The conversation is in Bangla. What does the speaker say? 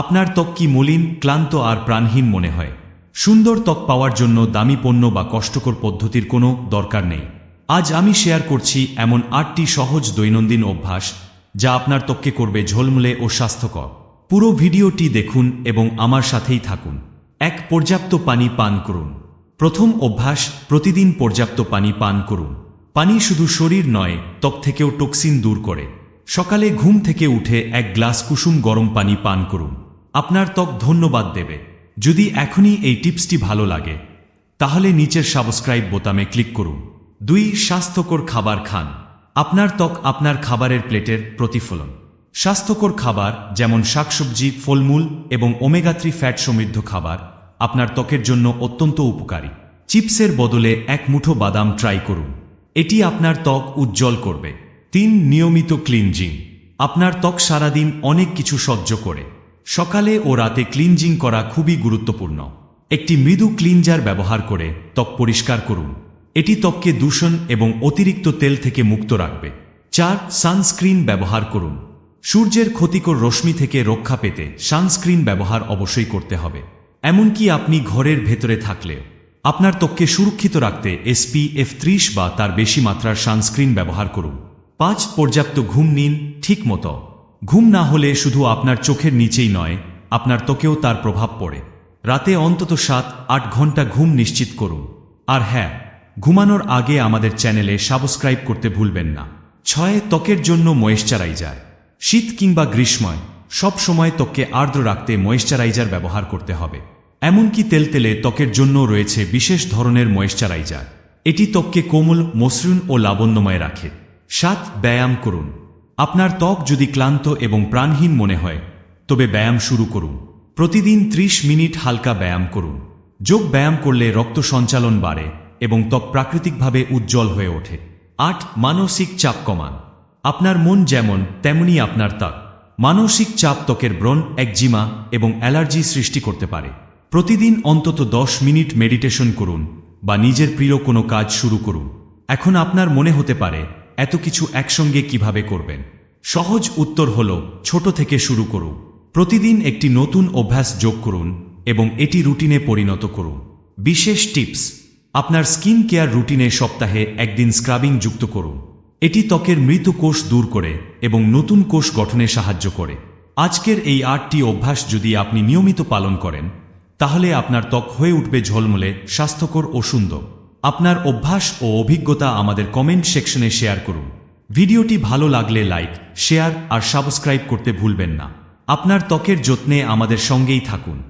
আপনার ত্বক কি মলিন, ক্লান্ত আর প্রাণহীন মনে হয়? সুন্দর ত্বক পাওয়ার জন্য দামি পণ্য বা কষ্টকর পদ্ধতির কোনো দরকার নেই। আজ আমি শেয়ার করছি এমন আটটি সহজ দৈনন্দিন অভ্যাস যা আপনার ত্বককে করবে ঝলমলে ও স্বাস্থ্যকর। পুরো ভিডিওটি দেখুন এবং আমার সাথেই থাকুন। এক, পর্যাপ্ত পানি পান করুন। প্রথম অভ্যাস, প্রতিদিন পর্যাপ্ত পানি পান করুন। পানি শুধু শরীর নয়, ত্বক থেকেও টক্সিন দূর করে। সকালে ঘুম থেকে উঠে এক গ্লাস কুসুম গরম পানি পান করুন। আপনার ত্বক ধন্যবাদ দেবে। যদি এখনই এই টিপসটি ভালো লাগে, তাহলে নিচের সাবস্ক্রাইব বোতামে ক্লিক করুন। দুই, স্বাস্থ্যকর খাবার খান। আপনার ত্বক আপনার খাবারের প্লেটের প্রতিফলন। স্বাস্থ্যকর খাবার যেমন শাকসবজি, ফলমূল এবং ওমেগা থ্রি ফ্যাট সমৃদ্ধ খাবার আপনার ত্বকের জন্য অত্যন্ত উপকারী। চিপসের বদলে এক মুঠো বাদাম ট্রাই করুন। এটি আপনার ত্বক উজ্জ্বল করবে। তিন, নিয়মিত ক্লিনজিং। আপনার ত্বক সারাদিন অনেক কিছু সহ্য করে। সকালে ও রাতে ক্লিনজিং করা খুবই গুরুত্বপূর্ণ। একটি মৃদু ক্লিনজার ব্যবহার করে ত্বক পরিষ্কার করুন। এটি ত্বককে দূষণ এবং অতিরিক্ত তেল থেকে মুক্ত রাখবে। চার, সানস্ক্রিন ব্যবহার করুন। সূর্যের ক্ষতিকর রশ্মি থেকে রক্ষা পেতে সানস্ক্রিন ব্যবহার অবশ্যই করতে হবে। এমনকি আপনি ঘরের ভেতরে থাকলেও। আপনার ত্বককে সুরক্ষিত রাখতে এসপি এফ ত্রিশ বা তার বেশি মাত্রার সানস্ক্রিন ব্যবহার করুন। পাঁচ, পর্যাপ্ত ঘুম নিন, ঠিক মতো। ঘুম না হলে শুধু আপনার চোখের নিচেই নয়, আপনার ত্বকেও তার প্রভাব পড়ে। রাতে অন্তত সাত, আট ঘণ্টা ঘুম নিশ্চিত করুন। আর হ্যাঁ ঘুমানোর আগে আমাদের চ্যানেলে সাবস্ক্রাইব করতে ভুলবেন না। ছয়ে, ত্বকের জন্য ময়েশ্চারাইজার। শীত কিংবা গ্রীষ্ময়, সব সময় ত্বককে আর্দ্র রাখতে ময়েশ্চারাইজার ব্যবহার করতে হবে। এমনকি তেলতেলে ত্বকের জন্য রয়েছে বিশেষ ধরনের ময়েশ্চারাইজার। এটি ত্বককে কোমল, মসৃণ ও লাবণ্যময় রাখে। সাত, ব্যায়াম করুন। আপনার ত্বক যদি ক্লান্ত এবং প্রাণহীন মনে হয়, তবে ব্যায়াম শুরু করুন। প্রতিদিন ৩০ মিনিট হালকা ব্যায়াম করুন। যোগ ব্যায়াম করলে রক্ত সঞ্চালন বাড়ে এবং ত্বক প্রাকৃতিকভাবে উজ্জ্বল হয়ে ওঠে। আট, মানসিক চাপ কমান। আপনার মন যেমন, তেমনি আপনার ত্বক। মানসিক চাপ ত্বকের ব্রণ, একজিমা এবং অ্যালার্জি সৃষ্টি করতে পারে। প্রতিদিন অন্তত দশ মিনিট মেডিটেশন করুন বা নিজের প্রিয় কোনো কাজ শুরু করুন। এখন আপনার মনে হতে পারে, এত কিছু একসঙ্গে কীভাবে করবেন? সহজ উত্তর হল, ছোট থেকে শুরু করুন। প্রতিদিন একটি নতুন অভ্যাস যোগ করুন এবং এটি রুটিনে পরিণত করুন। বিশেষ টিপস, আপনার স্কিন কেয়ার রুটিনে সপ্তাহে একদিন স্ক্রাবিং যুক্ত করুন। এটি ত্বকের মৃত কোষ দূর করে এবং নতুন কোষ গঠনে সাহায্য করে। আজকের এই আটটি অভ্যাস যদি আপনি নিয়মিত পালন করেন, তাহলে আপনার ত্বক হয়ে উঠবে ঝলমলে, স্বাস্থ্যকর ও সুন্দর। আপনার অভ্যাস ও অভিজ্ঞতা আমাদের কমেন্ট সেকশনে শেয়ার করুন। ভিডিওটি ভালো লাগলে লাইক, শেয়ার আর সাবস্ক্রাইব করতে ভুলবেন না। আপনার ত্বকের যত্নে আমাদের সঙ্গেই থাকুন।